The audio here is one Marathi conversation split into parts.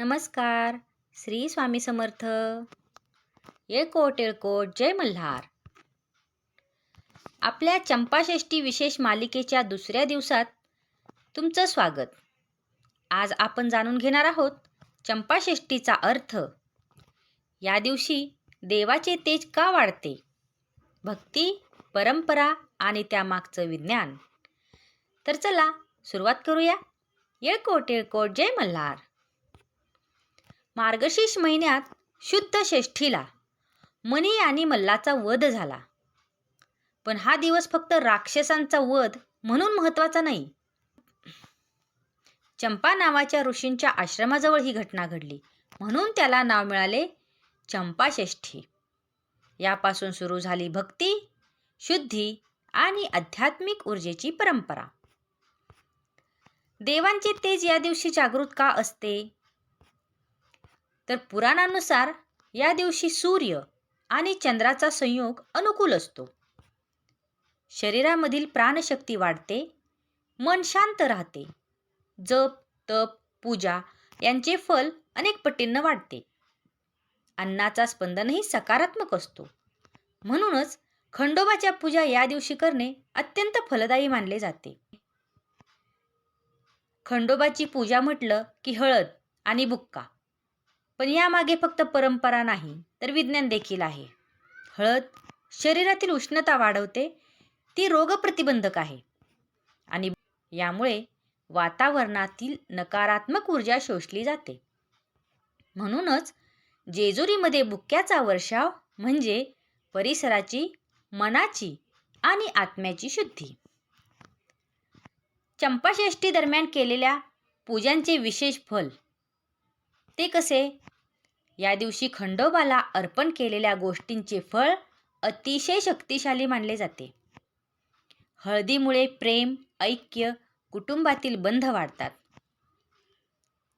नमस्कार. श्री स्वामी समर्थ. येळकोट येळकोट जय मल्हार. आपल्या चंपाषष्ठी विशेष मालिकेच्या दुसऱ्या दिवसात तुमचं स्वागत. आज आपण जाणून घेणार आहोत चंपाषष्ठीचा अर्थ. या दिवशी देवाचे तेज का वाढते? भक्ती परंपरा आणि त्यामागचं विज्ञान. तर चला सुरुवात करूया. येळकोट येळकोट जय मल्हार. मार्गशीर्ष महिन्यात शुद्ध षष्ठीला मनी आणि मल्लाचा वध झाला. पण हा दिवस फक्त राक्षसांचा वध म्हणून महत्त्वाचा नाही. चंपा नावाच्या ऋषींच्या आश्रमाजवळ ही घटना घडली. म्हणून त्याला नाव मिळाले चंपाषष्ठी यापासून सुरू झाली भक्ती शुद्धी आणि आध्यात्मिक ऊर्जेची परंपरा. देवांचे तेज या दिवशी जागृत का असते? तर पुराणानुसार या दिवशी सूर्य आणि चंद्राचा संयोग अनुकूल असतो. शरीरामधील प्राणशक्ती वाढते मन शांत राहते. जप तप पूजा यांचे फल अनेक पटींना वाढते. अन्नाचा स्पंदनही सकारात्मक असतो. म्हणूनच खंडोबाच्या पूजा या दिवशी करणे अत्यंत फलदायी मानले जाते. खंडोबाची पूजा म्हटलं की हळद आणि बुक्का. पण यामागे फक्त परंपरा नाही तर विज्ञान देखील आहे. हळद शरीरातील उष्णता वाढवते ती रोगप्रतिबंधक आहे. आणि यामुळे वातावरणातील नकारात्मक ऊर्जा शोषली जाते. म्हणूनच जेजुरीमध्ये बुक्क्याचा वर्षाव म्हणजे परिसराची मनाची आणि आत्म्याची शुद्धी. चंपाषष्ठी दरम्यान केलेल्या पूजांचे विशेष फल ते कसे? या दिवशी खंडोबाला अर्पण केलेल्या गोष्टींचे फळ अतिशय शक्तिशाली मानले जाते. हळदीमुळे प्रेम ऐक्य कुटुंबातील बंध वाढतात.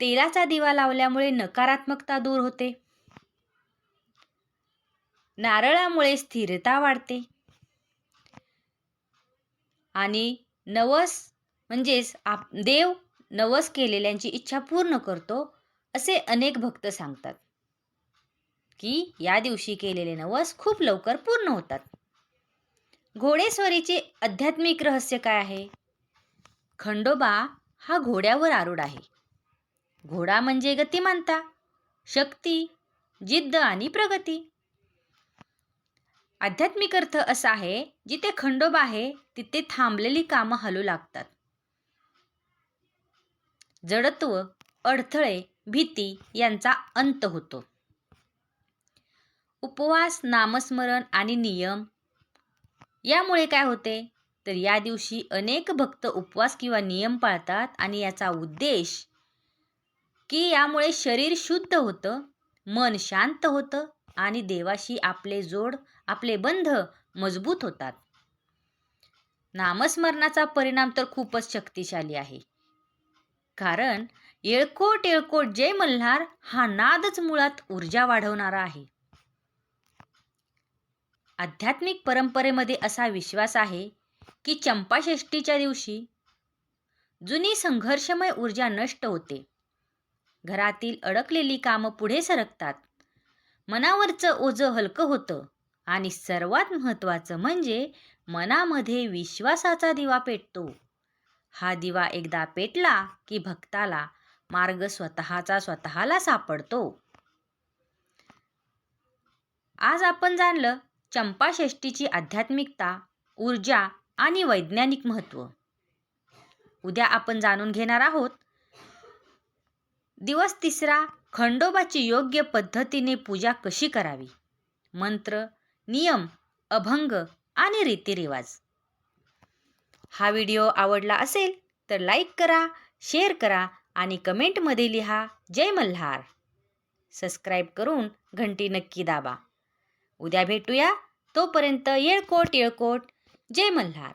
तेलाचा दिवा लावल्यामुळे नकारात्मकता दूर होते. नारळामुळे स्थिरता वाढते. आणि नवस म्हणजेच आप देव नवस केलेल्यांची इच्छा पूर्ण करतो असे अनेक भक्त सांगतात. की या दिवशी केलेले नवस खूप लवकर पूर्ण होतात. घोडेस्वारीचे आध्यात्मिक रहस्य काय आहे? खंडोबा हा घोड्यावर आरूढ आहे. घोडा म्हणजे गतिमानता शक्ती जिद्द आणि प्रगती. आध्यात्मिक अर्थ असा आहे जिथे खंडोबा आहे तिथे थांबलेली कामं हलू लागतात. जडत्व अडथळे भीती यांचा अंत होतो. उपवास नामस्मरण आणि नियम. यामुळे काय होते? तर या दिवशी अनेक भक्त उपवास किंवा नियम पाळतात आणि याचा उद्देश की यामुळे शरीर शुद्ध होतं मन शांत होतं आणि देवाशी आपले जोड आपले बंध मजबूत होतात. नामस्मरणाचा परिणाम तर खूपच शक्तिशाली आहे. कारण येळकोट येळकोट जय मल्हार हा नादच मुळात ऊर्जा वाढवणारा आहे. आध्यात्मिक परंपरेमध्ये असा विश्वास आहे की चंपाषष्ठीच्या दिवशी जुनी संघर्षमय ऊर्जा नष्ट होते. घरातील अडकलेली कामं पुढे सरकतात. मनावरचं ओझं हलकं होतं आणि सर्वात महत्त्वाचं म्हणजे मनामध्ये विश्वासाचा दिवा पेटतो. हा दिवा एकदा पेटला की भक्ताला मार्ग स्वतःचा स्वतःला सापडतो. आज आपण जाणलं चंपाषष्टीची आध्यात्मिकता ऊर्जा आणि वैज्ञानिक महत्त्व. उद्या आपण जाणून घेणार आहोत दिवस तिसरा खंडोबाची योग्य पद्धतीने पूजा कशी करावी? मंत्र नियम अभंग आणि रीतिरिवाज. हा व्हिडिओ आवडला असेल तर लाईक करा शेअर करा आणि कमेंटमध्ये लिहा जय मल्हार. सबस्क्राईब करून घंटी नक्की दाबा. उद्या भेटूया. तोपर्यंत येळकोट येळकोट. जय मल्हार.